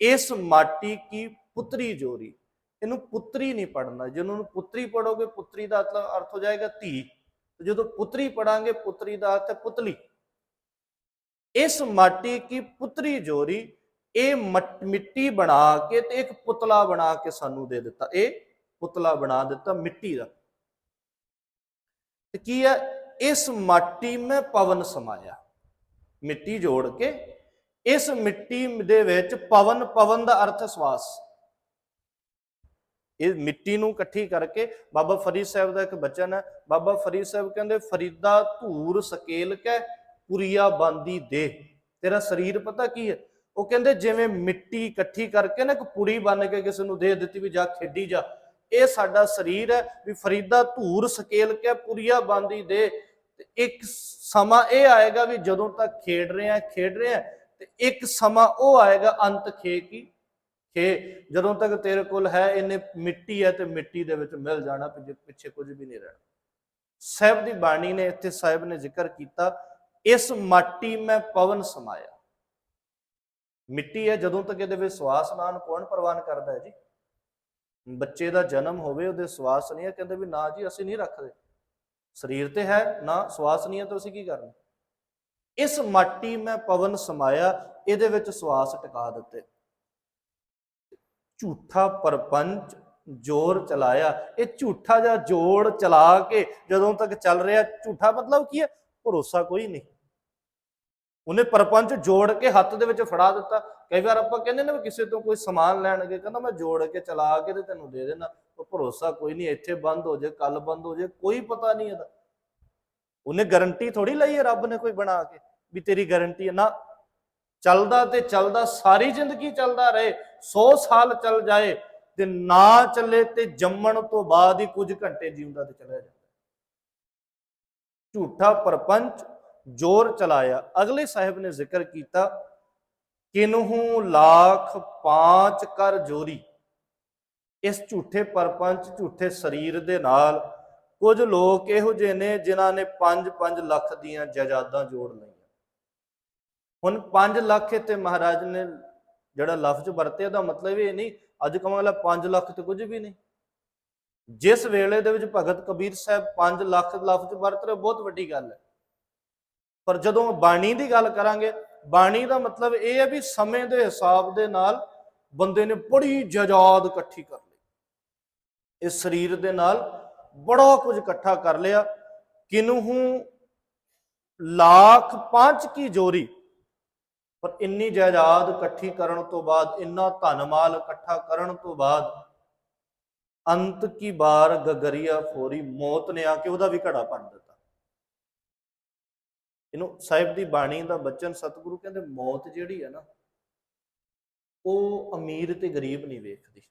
ਇਸ ਮਾਟੀ ਕੀ ਪੁੱਤਰੀ ਜੋਰੀ। ਇਹਨੂੰ ਪੁੱਤਰੀ ਨਹੀਂ ਪੜਨਾ ਜਿਹਨੂੰ ਨੂੰ ਪੁੱਤਰੀ ਪੜੋਗੇ ਪੁੱਤਰੀ ਦਾ ਅਰਥ ਹੋ ਜਾਏਗਾ ਧੀ। ਤੇ ਜਦੋਂ ਪੁੱਤਰੀ ਪੜਾਂਗੇ ਪੁੱਤਰੀ ਦਾ ਅਰਥ ਹੈ ਪੁਤਲੀ। ਇਸ ਮਾਟੀ ਕੀ ਪੁੱਤਰੀ ਜੋਰੀ, ਇਹ ਮਿੱਟੀ ਬਣਾ ਕੇ ਤੇ ਇੱਕ ਪੁਤਲਾ ਬਣਾ ਕੇ ਸਾਨੂੰ ਦੇ ਦਿੱਤਾ। ਇਹ ਪੁਤਲਾ ਬਣਾ ਦਿੱਤਾ ਮਿੱਟੀ ਦਾ। ਤੇ ਕੀ ਹੈ? ਇਸ ਮਾਟੀ ਮੈਂ ਪਵਨ ਸਮਾਇਆ। ਮਿੱਟੀ ਜੋੜ ਕੇ। ਇਸ ਮਿੱਟੀ ਦੇ ਵਿੱਚ ਪਵਨ ਪਵਨ ਦਾ ਅਰਥ ਸਵਾਸ। ਇਹ ਮਿੱਟੀ ਨੂੰ ਇਕੱਠੀ ਕਰਕੇ ਬਾਬਾ ਫਰੀਦ ਸਾਹਿਬ ਦਾ ਇੱਕ ਬਚਨ ਹੈ। ਬਾਬਾ ਫਰੀਦ ਸਾਹਿਬ ਕਹਿੰਦੇ, ਫਰੀਦਾ ਧੂਰ ਸਕੇਲ ਕੇ, ਪੁਰੀਆ ਬਾਂਦੀ ਦੇ ਤੇਰਾ ਸਰੀਰ ਪਤਾ ਕੀ ਹੈ? ਉਹ ਕਹਿੰਦੇ, ਜਿਵੇਂ ਮਿੱਟੀ ਇਕੱਠੀ ਕਰਕੇ ਨਾ ਇੱਕ ਪੁੜੀ ਬਣ ਕੇ ਕਿਸੇ ਨੂੰ ਦੇ ਦਿੱਤੀ ਵੀ ਜਾ, ਖੇਡੀ ਜਾ। ਇਹ ਸਾਡਾ ਸਰੀਰ ਹੈ ਵੀ ਫਰੀਦਾ ਧੂਰ ਸਕੇਲ ਕੇ, ਪੁਰੀਆ ਬਾਂਦੀ ਦੇ ਇੱਕ ਸਮਾਂ ਇਹ ਆਏਗਾ ਵੀ ਜਦੋਂ ਤੱਕ ਖੇਡ ਰਹੇ ਆ ਖੇਡ ਰਹੇ ਆ ਤੇ ਇੱਕ ਸਮਾਂ ਉਹ ਆਏਗਾ ਅੰਤ ਖੇ ਕੀ? ਖੇ ਜਦੋਂ ਤੱਕ ਤੇਰੇ ਕੋਲ ਹੈ ਇਹਨੇ ਮਿੱਟੀ ਹੈ ਤੇ ਮਿੱਟੀ ਦੇ ਵਿੱਚ ਮਿਲ ਜਾਣਾ, ਪਿੱਛੇ ਪਿੱਛੇ ਕੁਝ ਵੀ ਨਹੀਂ ਰਹਿਣਾ। ਸਾਹਿਬ ਦੀ ਬਾਣੀ ਨੇ ਇੱਥੇ ਸਾਹਿਬ ਨੇ ਜ਼ਿਕਰ ਕੀਤਾ, ਇਸ ਮਾਟੀ ਮੈਂ ਪਵਨ ਸਮਾਇਆ। ਮਿੱਟੀ ਹੈ, ਜਦੋਂ ਤੱਕ ਇਹਦੇ ਵਿੱਚ ਸਵਾਸ ਨਾਨ ਕੌਣ ਪ੍ਰਵਾਨ ਕਰਦਾ ਹੈ ਜੀ? ਬੱਚੇ ਦਾ ਜਨਮ ਹੋਵੇ, ਉਹਦੇ ਸਵਾਸ ਨਹੀਂ ਹੈ, ਕਹਿੰਦੇ ਵੀ ਨਾ ਜੀ, ਅਸੀਂ ਨਹੀਂ ਰੱਖਦੇ। ਸਰੀਰ ਤੇ ਹੈ, ਨਾ ਸਵਾਸ ਨਹੀਂ ਹੈ, ਤਾਂ ਅਸੀਂ ਕੀ ਕਰਨਾ? ਇਸ ਮਾਟੀ ਮੈਂ ਪਵਨ ਸਮਾਇਆ, ਇਹਦੇ ਵਿੱਚ ਸਵਾਸ ਟਿਕਾ ਦਿੱਤੇ। ਝੂਠਾ ਪਰਪੰਚ ਜੋਰ ਚਲਾਇਆ। ਇਹ ਝੂਠਾ ਜਾਂ ਜੋੜ ਚਲਾ ਕੇ ਜਦੋਂ ਤੱਕ ਚੱਲ ਰਿਹਾ, ਝੂਠਾ ਮਤਲਬ ਕੀ ਹੈ? ਭਰੋਸਾ ਕੋਈ ਨਹੀਂ। ਉਹਨੇ ਪਰਪੰਚ ਜੋੜ ਕੇ ਹੱਥ ਦੇ ਵਿੱਚ ਫੜਾ ਦਿੱਤਾ। ਕਈ ਵਾਰ ਆਪਾਂ ਕਹਿੰਦੇ ਨੇ ਕਿਸੇ ਤੋਂ ਕੋਈ ਸਮਾਨ ਲੈਣਗੇ ਕਹਿੰਦਾ ਮੈਂ ਜੋੜ ਕੇ ਚਲਾ ਕੇ ਤੇ ਤੈਨੂੰ ਦੇ ਦੇਣਾ ਉਹ ਭਰੋਸਾ ਕੋਈ ਨਹੀਂ, ਇੱਥੇ ਬੰਦ ਹੋ ਜਾਏ ਕੱਲ ਬੰਦ ਹੋ ਜਾਏ ਕੋਈ ਪਤਾ ਨਹੀਂ ਇਹਦਾ। ਉਹਨੇ ਗਾਰੰਟੀ ਥੋੜੀ ਲਈ ਹੈ ਰੱਬ ਨੇ ਕੋਈ ਬਣਾ ਕੇ, ਵੀ ਤੇਰੀ ਗਾਰੰਟੀ ਹੈ। ਨਾ, ਚੱਲਦਾ ਤੇ ਚੱਲਦਾ, ਸਾਰੀ ਜ਼ਿੰਦਗੀ ਚੱਲਦਾ ਰਹੇ। 100 ਸਾਲ ਚੱਲ ਜਾਏ ਤੇ ਨਾ ਚੱਲੇ ਤੇ ਜੰਮਣ ਤੋਂ ਬਾਅਦ ਹੀ ਕੁਝ ਘੰਟੇ ਜਿਉਂਦਾ ਤੇ ਚਲਾ ਜਾਂਦਾ। ਝੂਠਾ ਪਰਪੰਚ ਜੋਰ ਚਲਾਇਆ। ਅਗਲੇ ਸਾਹਿਬ ਨੇ ਜ਼ਿਕਰ ਕੀਤਾ, ਕਿਨਹੂ ਲੱਖ ਪਾਂਚ ਕਰ ਜੋਰੀ। ਇਸ ਝੂਠੇ ਪਰਪੰਚ ਝੂਠੇ ਸਰੀਰ ਦੇ ਨਾਲ ਕੁਝ ਲੋਕ ਇਹੋ ਜਿਹੇ ਨੇ ਜਿਨ੍ਹਾਂ ਨੇ 5-5 ਲੱਖ ਦੀਆਂ ਜਾਇਦਾਦਾਂ ਜੋੜ ਲਈਆਂ। ਹੁਣ 5 ਲੱਖ ਤੇ ਮਹਾਰਾਜ ਨੇ ਜਿਹੜਾ ਲਫ਼ਜ਼ ਵਰਤਿਆ ਦਾ ਮਤਲਬ ਇਹ ਨਹੀਂ, ਅੱਜ ਕਮਾਂਗਾ 5 ਲੱਖ ਤੇ ਕੁਝ ਵੀ ਨਹੀਂ। ਜਿਸ ਵੇਲੇ ਦੇ ਵਿੱਚ ਭਗਤ ਕਬੀਰ ਸਾਹਿਬ 5 ਲੱਖ ਲਫ਼ਜ਼ ਵਰਤ ਰਹੇ, ਬਹੁਤ ਵੱਡੀ ਗੱਲ ਹੈ। ਪਰ ਜਦੋਂ ਬਾਣੀ ਦੀ ਗੱਲ ਕਰਾਂਗੇ, ਬਾਣੀ ਦਾ ਮਤਲਬ ਇਹ ਹੈ ਵੀ ਸਮੇਂ ਦੇ ਹਿਸਾਬ ਦੇ ਨਾਲ ਬੰਦੇ ਨੇ ਬੜੀ ਜਾਇਦਾਦ ਇਕੱਠੀ ਕਰ ਲਈ। ਇਸ ਸਰੀਰ ਦੇ ਨਾਲ ਬੜਾ ਕੁਝ ਇਕੱਠਾ ਕਰ ਲਿਆ। ਕਿਨਹੂ ਲਾਖ ਪੰਜ ਕੀ ਜੋਰੀ। ਪਰ ਇੰਨੀ ਜਾਇਦਾਦ ਇਕੱਠੀ ਕਰਨ ਤੋਂ ਬਾਅਦ, ਇੰਨਾ ਧਨ ਮਾਲ ਇਕੱਠਾ ਕਰਨ ਤੋਂ ਬਾਅਦ ਅੰਤ ਕੀ ਬਾਰ ਗਗਰੀਆ ਫੋਰੀ ਮੌਤ ਨੇ ਆ ਕੇ ਉਹਦਾ ਵੀ ਘੜਾ ਭੰਨ ਦਿੱਤਾ। ਇਹਨੂੰ ਸਾਹਿਬ ਦੀ ਬਾਣੀ ਦਾ ਬਚਨ ਸਤਿਗੁਰੂ ਕਹਿੰਦੇ ਮੌਤ ਜਿਹੜੀ ਹੈ ਨਾ, ਉਹ ਅਮੀਰ ਤੇ ਗਰੀਬ ਨਹੀਂ ਵੇਖਦੀ।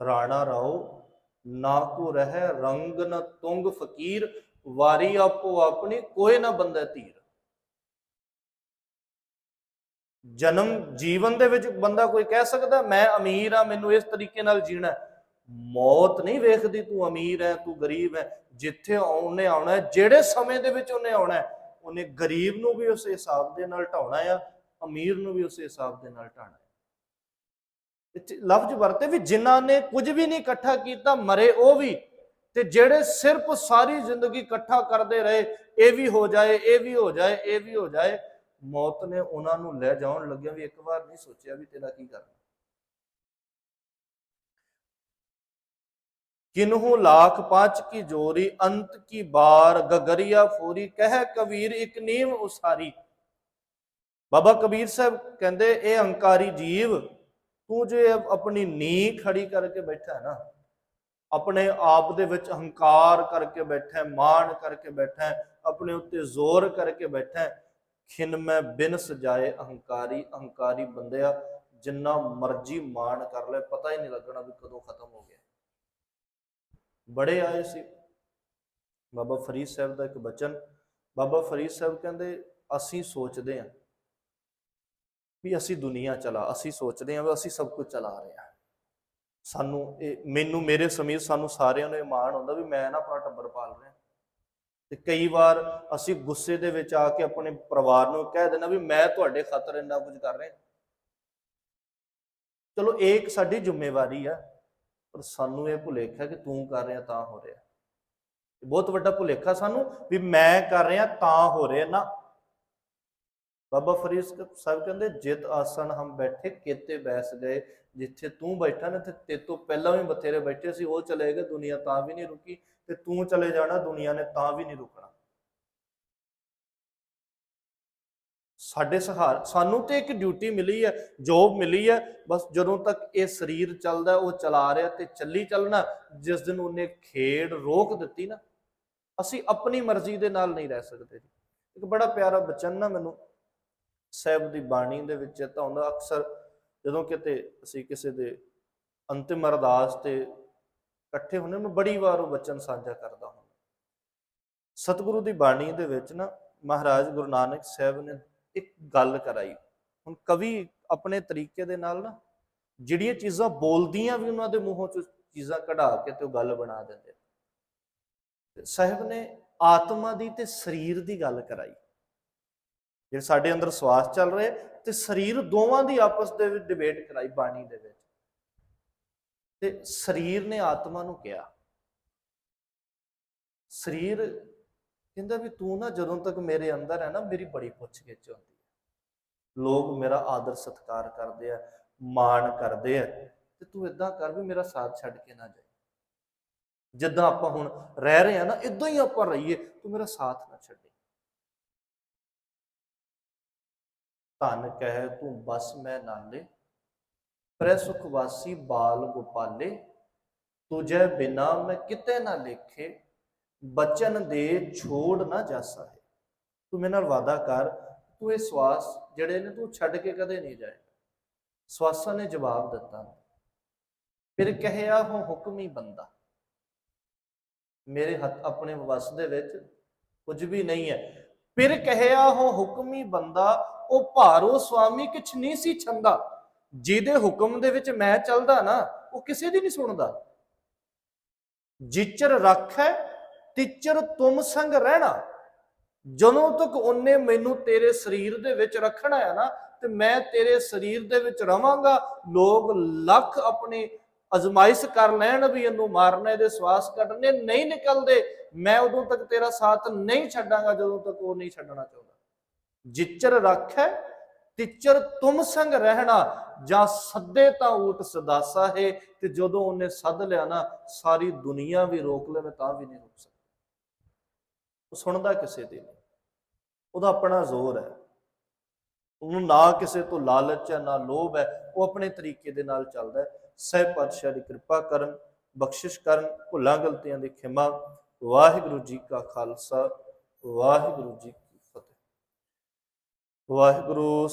ਰਾਣਾ ਰਾਓ, ਨਾ ਕੋ ਰਹਿ ਰੰਗ ਨ ਤੁੰਗ ਫਕੀਰ, ਵਾਰੀ ਆਪੋ ਆਪਣੀ, ਕੋਈ ਨਾ ਬੰਦਾ ਧੀਰ। ਜਨਮ ਜੀਵਨ ਦੇ ਵਿੱਚ ਬੰਦਾ ਕੋਈ ਕਹਿ ਸਕਦਾ, ਮੈਂ ਅਮੀਰ ਆ ਮੈਨੂੰ ਇਸ ਤਰੀਕੇ ਨਾਲ ਜੀਣਾ ਮੌਤ ਨਹੀਂ ਵੇਖਦੀ, ਤੂੰ ਅਮੀਰ ਹੈ, ਤੂੰ ਗਰੀਬ ਹੈ, ਜਿੱਥੇ ਉਹਨੇ ਆਉਣਾ ਜਿਹੜੇ ਸਮੇਂ ਦੇ ਵਿੱਚ ਉਹਨੇ ਆਉਣਾ ਉਹਨੇ ਗਰੀਬ ਨੂੰ ਵੀ ਉਸ ਹਿਸਾਬ ਦੇ ਨਾਲ ਢਾਉਣਾ ਆ, ਅਮੀਰ ਨੂੰ ਵੀ ਉਸ ਹਿਸਾਬ ਦੇ ਨਾਲ ਢਾਣਾ ਲਫ਼ਜ਼ ਵਰਤੇ ਵੀ ਜਿਨ੍ਹਾਂ ਨੇ ਕੁਝ ਵੀ ਨਹੀਂ ਇਕੱਠਾ ਕੀਤਾ, ਮਰੇ ਉਹ ਵੀ, ਤੇ ਜਿਹੜੇ ਸਿਰਫ ਸਾਰੀ ਜ਼ਿੰਦਗੀ ਇਕੱਠਾ ਕਰਦੇ ਰਹੇ, ਇਹ ਵੀ ਹੋ ਜਾਏ, ਇਹ ਵੀ ਹੋ ਜਾਏ, ਇਹ ਵੀ ਹੋ ਜਾਏ ਮੌਤ ਨੇ ਉਹਨਾਂ ਨੂੰ ਲੈ ਜਾਣ ਲੱਗਿਆ ਵੀ ਇੱਕ ਵਾਰ ਨਹੀਂ ਸੋਚਿਆ ਵੀ ਤੇਰਾ ਕੀ ਕਰਨਾ। ਕਿਨਹੂ ਲਾਖ ਪਾਂਚ ਕੀ ਜੋਰੀ, ਅੰਤ ਕੀ ਬਾਰ, ਗਗਰੀਆ ਫੋਰੀ, ਕਹਿ ਕਬੀਰ ਇੱਕ ਨੀਮ ਉਸਾਰੀ। ਬਾਬਾ ਕਬੀਰ ਸਾਹਿਬ ਕਹਿੰਦੇ, ਇਹ ਹੰਕਾਰੀ ਜੀਵ, ਤੂੰ ਜੇ ਆਪਣੀ ਨੀਂਹ ਖੜੀ ਕਰਕੇ ਬੈਠਾ ਨਾ, ਆਪਣੇ ਆਪ ਦੇ ਵਿੱਚ ਹੰਕਾਰ ਕਰਕੇ ਬੈਠਾ, ਮਾਣ ਕਰਕੇ ਬੈਠਾ, ਆਪਣੇ ਉੱਤੇ ਜ਼ੋਰ ਕਰਕੇ ਬੈਠਾ ਖਿਨ ਮੈਂ ਬਿਨ ਸਜਾਏ ਅਹੰਕਾਰੀ ਅਹੰਕਾਰੀ ਬੰਦਿਆ, ਜਿੰਨਾ ਮਰਜ਼ੀ ਮਾਣ ਕਰ ਲੈ ਪਤਾ ਹੀ ਨਹੀਂ ਲੱਗਣਾ ਵੀ ਕਦੋਂ ਖਤਮ ਹੋ ਗਿਆ। ਬੜੇ ਆਏ ਸੀ। ਬਾਬਾ ਫਰੀਦ ਸਾਹਿਬ ਦਾ ਇੱਕ ਬਚਨ, ਬਾਬਾ ਫਰੀਦ ਸਾਹਿਬ ਕਹਿੰਦੇ, ਅਸੀਂ ਸੋਚਦੇ ਹਾਂ ਵੀ ਅਸੀਂ ਦੁਨੀਆ ਚਲਾ, ਅਸੀਂ ਸੋਚਦੇ ਹਾਂ ਵੀ ਅਸੀਂ ਸਭ ਕੁਝ ਚਲਾ ਰਹੇ ਹਾਂ। ਸਾਨੂੰ ਇਹ, ਮੈਨੂੰ ਮੇਰੇ ਸਮੇਤ ਸਾਨੂੰ ਸਾਰਿਆਂ ਨੂੰ ਇਹ ਮਾਣ ਹੁੰਦਾ ਵੀ ਮੈਂ ਨਾ ਆਪਣਾ ਟੱਬਰ ਪਾਲ ਰਿਹਾ। ਤੇ ਕਈ ਵਾਰ ਅਸੀਂ ਗੁੱਸੇ ਦੇ ਵਿੱਚ ਆ ਕੇ ਆਪਣੇ ਪਰਿਵਾਰ ਨੂੰ ਕਹਿ ਦੇਣਾ ਵੀ ਮੈਂ ਤੁਹਾਡੇ ਖਾਤਰ ਇੰਨਾ ਕੁਝ ਕਰ ਰਿਹਾ। ਚਲੋ ਇਹ ਇੱਕ ਸਾਡੀ ਜ਼ਿੰਮੇਵਾਰੀ ਆ, ਪਰ ਸਾਨੂੰ ਇਹ ਭੁਲੇਖਾ ਕਿ ਤੂੰ ਕਰ ਰਿਹਾ ਤਾਂ ਹੋ ਰਿਹਾ। ਬਹੁਤ ਵੱਡਾ ਭੁਲੇਖਾ ਸਾਨੂੰ ਵੀ ਮੈਂ ਕਰ ਰਿਹਾ ਤਾਂ ਹੋ ਰਿਹਾ ਨਾ। ਬਾਬਾ ਫਰੀਦ ਸਾਹਿਬ ਕਹਿੰਦੇ, ਜਿਤ ਆਸਣ ਹਮ ਬੈਠੇ, ਕਿਤੇ ਬੈਸ ਗਏ। ਜਿੱਥੇ ਤੂੰ ਬੈਠਾ ਨਾ ਤੇ ਤੇ ਤੋਂ ਪਹਿਲਾਂ ਵੀ ਬਥੇਰੇ ਬੈਠੇ ਸੀ, ਉਹ ਚਲੇ ਗਏ, ਦੁਨੀਆ ਤਾਂ ਵੀ ਨਹੀਂ ਰੁਕੀ। ਤੇ ਤੂੰ ਚਲੇ ਜਾਣਾ ਦੁਨੀਆ ਨੇ ਤਾਂ ਵੀ ਨਹੀਂ ਰੁਕਣਾ। ਸਾਡੇ ਸਹਾਰ, ਸਾਨੂੰ ਤੇ ਇੱਕ ਡਿਊਟੀ ਮਿਲੀ ਹੈ ਜੋਬ ਮਿਲੀ ਹੈ, ਬਸ ਜਦੋਂ ਤੱਕ ਇਹ ਸਰੀਰ ਚੱਲਦਾ, ਉਹ ਚਲਾ ਰਿਹਾ ਤੇ ਚੱਲੀ ਚੱਲਣਾ, ਜਿਸ ਦਿਨ ਉਹਨੇ ਖੇਡ ਰੋਕ ਦਿੱਤੀ ਨਾ, ਅਸੀਂ ਆਪਣੀ ਮਰਜ਼ੀ ਦੇ ਨਾਲ ਨਹੀਂ ਰਹਿ ਸਕਦੇ ਜੀ। ਇੱਕ ਬੜਾ ਪਿਆਰਾ ਬਚਨ ਨਾ ਮੈਨੂੰ ਸਾਹਿਬ ਦੀ ਬਾਣੀ ਦੇ ਵਿੱਚ ਤਾਂ ਹੁੰਦਾ, ਅਕਸਰ ਜਦੋਂ ਕਿਤੇ ਅਸੀਂ ਕਿਸੇ ਦੇ ਅੰਤਿਮ ਅਰਦਾਸ ਤੇ ਇਕੱਠੇ ਹੁੰਦੇ ਮੈਂ ਬੜੀ ਵਾਰ ਉਹ ਬਚਨ ਸਾਂਝਾ ਕਰਦਾ ਹਾਂ। ਸਤਿਗੁਰੂ ਦੀ ਬਾਣੀ ਦੇ ਵਿੱਚ ਨਾ ਮਹਾਰਾਜ ਗੁਰੂ ਨਾਨਕ ਸਾਹਿਬ ਨੇ ਇੱਕ ਗੱਲ ਕਰਾਈ। ਹੁਣ ਕਵੀ ਆਪਣੇ ਤਰੀਕੇ ਦੇ ਨਾਲ ਨਾ ਜਿਹੜੀਆਂ ਚੀਜ਼ਾਂ ਬੋਲਦੀਆਂ ਵੀ ਉਹਨਾਂ ਦੇ ਮੂੰਹੋਂ ਚੋਂ ਚੀਜ਼ਾਂ ਕਢਾ ਕੇ ਤੇ ਉਹ ਗੱਲ ਬਣਾ ਦਿੰਦੇ ਸਾਹਿਬ ਨੇ ਆਤਮਾ ਦੀ ਤੇ ਸਰੀਰ ਦੀ ਗੱਲ ਕਰਾਈ। ਜੇ ਸਾਡੇ ਅੰਦਰ ਸਵਾਸ ਚੱਲ ਰਿਹਾ ਤੇ ਸਰੀਰ ਦੋਵਾਂ ਦੀ ਆਪਸ ਦੇ ਵਿੱਚ ਡਿਬੇਟ ਕਰਾਈ ਬਾਣੀ ਦੇ ਵਿੱਚ। ਤੇ ਸਰੀਰ ਨੇ ਆਤਮਾ ਨੂੰ ਕਿਹਾ। ਸਰੀਰ ਕਹਿੰਦਾ ਵੀ ਤੂੰ ਨਾ ਜਦੋਂ ਤੱਕ ਮੇਰੇ ਅੰਦਰ ਹੈ ਨਾ, ਮੇਰੀ ਬੜੀ ਪੁੱਛ ਗਿੱਛ ਹੁੰਦੀ ਹੈ। ਲੋਕ ਮੇਰਾ ਆਦਰ ਸਤਿਕਾਰ ਕਰਦੇ ਆ, ਮਾਣ ਕਰਦੇ ਆ ਤੇ ਤੂੰ ਇਦਾਂ ਕਰ ਵੀ ਮੇਰਾ ਸਾਥ ਛੱਡ ਕੇ ਨਾ ਜਾਏ ਜਿੱਦਾਂ ਆਪਾਂ ਹੁਣ ਰਹਿ ਰਹੇ ਆ ਨਾ ਇਦਾਂ ਹੀ ਆਪਾਂ ਰਹੀਏ, ਤੂੰ ਮੇਰਾ ਸਾਥ ਨਾ ਛੱਡੇ। ਧਨ ਕਹਿ ਤੂੰ, ਬਸ ਮੈਂ ਨਾਲੇ ਪ੍ਰੈ ਸੁਖ ਵਾਸੀ ਬਾਲ ਗੋਪਾਲੇ ਤੁਝੇ ਬਿਨਾ ਮੈਂ ਕਿਤੇ ਨਾ ਲੇਖੇ ਬਚਨ ਦੇ ਛੋੜ ਨਾ ਜਾਸਾ ਹੈ ਤੂੰ ਮੇਰੇ ਨਾਲ ਵਾਦਾ ਕਰ, ਤੂੰ ਇਹ ਸਵਾਸ ਜਿਹੜੇ ਨੇ ਤੂੰ ਛੱਡ ਕੇ ਕਦੇ ਨਹੀਂ ਜਾਏਗਾ। ਸਵਾਸਾਂ ਨੇ ਜਵਾਬ ਦਿੱਤਾ। ਫਿਰ ਕਹਿਆ ਹੋ ਹੁਕਮੀ ਬੰਦਾ, ਮੇਰੇ ਹੱਥ ਆਪਣੇ ਵਸ ਦੇ ਵਿੱਚ ਕੁਝ ਵੀ ਨਹੀਂ ਹੈ। ਫਿਰ ਕਹਿਆ ਹੋ ਹੁਕਮੀ ਬੰਦਾ, ਉਹ ਭਾਰੋ ਸੁਆਮੀ ਕਿਛ ਨਹੀਂ ਸੀ ਛੰਦਾ। ਜਿਹਦੇ ਹੁਕਮ ਦੇ ਵਿੱਚ ਮੈਂ ਚੱਲਦਾ ਨਾ, ਉਹ ਕਿਸੇ ਦੀ ਨਹੀਂ ਸੁਣਦਾ। ਜਿਚਰ ਰੱਖੈ, ਤਿਚਰ ਤੁਮ ਸੰਗ ਰਹਿਣਾ। ਜਦੋਂ ਤੱਕ ਉਹਨੇ ਮੈਨੂੰ ਤੇਰੇ ਸਰੀਰ ਦੇ ਵਿੱਚ ਰੱਖਣਾ ਹੈ ਨਾ, ਤੇ ਮੈਂ ਤੇਰੇ ਸਰੀਰ ਦੇ ਵਿੱਚ ਰਵਾਂਗਾ, ਲੋਕ ਲੱਖ ਆਪਣੀ ਅਜ਼ਮਾਇਸ਼ ਕਰ ਲੈਣ ਵੀ ਇਹਨੂੰ ਮਾਰਨਾ, ਇਹਦੇ ਸਵਾਸ ਕੱਢਣੇ ਨਹੀਂ ਨਿਕਲਦੇ। ਮੈਂ ਉਦੋਂ ਤੱਕ ਤੇਰਾ ਸਾਥ ਨਹੀਂ ਛੱਡਾਂਗਾ ਜਦੋਂ ਤੱਕ ਉਹ ਨਹੀਂ ਛੱਡਣਾ ਚਾਹੁੰਦਾ। ਜਿਚਰ ਰੱਖੈ ਤਿਚਰ ਤੁਮ ਸੰਗ ਰਹਿਣਾ, ਜਾਂ ਸੱਦੇ ਤਾਂ ਊਟ ਸਦਾਸਾ ਹੈ, ਤੇ ਜਦੋਂ ਉਹਨੇ ਸੱਦ ਲਿਆ ਨਾ, ਸਾਰੀ ਦੁਨੀਆ ਵੀ ਰੋਕ ਲਵੇ, ਤਾਂ ਵੀ ਨਹੀਂ ਰੁਕ ਸਕਦੀ। ਉਹ ਸੁਣਦਾ ਕਿਸੇ ਦੀ ਨਹੀਂ। ਉਹਦਾ ਆਪਣਾ ਜ਼ੋਰ ਹੈ। ਉਹਨੂੰ ਨਾ ਕਿਸੇ ਤੋਂ ਲਾਲਚ ਹੈ, ਨਾ ਲੋਭ ਹੈ। ਉਹ ਆਪਣੇ ਤਰੀਕੇ ਦੇ ਨਾਲ ਚੱਲਦਾ ਹੈ। ਸਹਿ ਪਾਤਸ਼ਾਹ ਦੀ ਕਿਰਪਾ ਕਰਨ, ਬਖਸ਼ਿਸ਼ ਕਰਨ, ਭੁੱਲਾਂ, ਗਲਤੀਆਂ ਦੀ ਖਿਮਾ। ਵਾਹਿਗੁਰੂ ਜੀ ਕਾ ਖਾਲਸਾ, ਵਾਹਿਗੁਰੂ ਜੀ ਕੀ ਫਤਿਹ। ਵਾਹਿਗੁਰੂ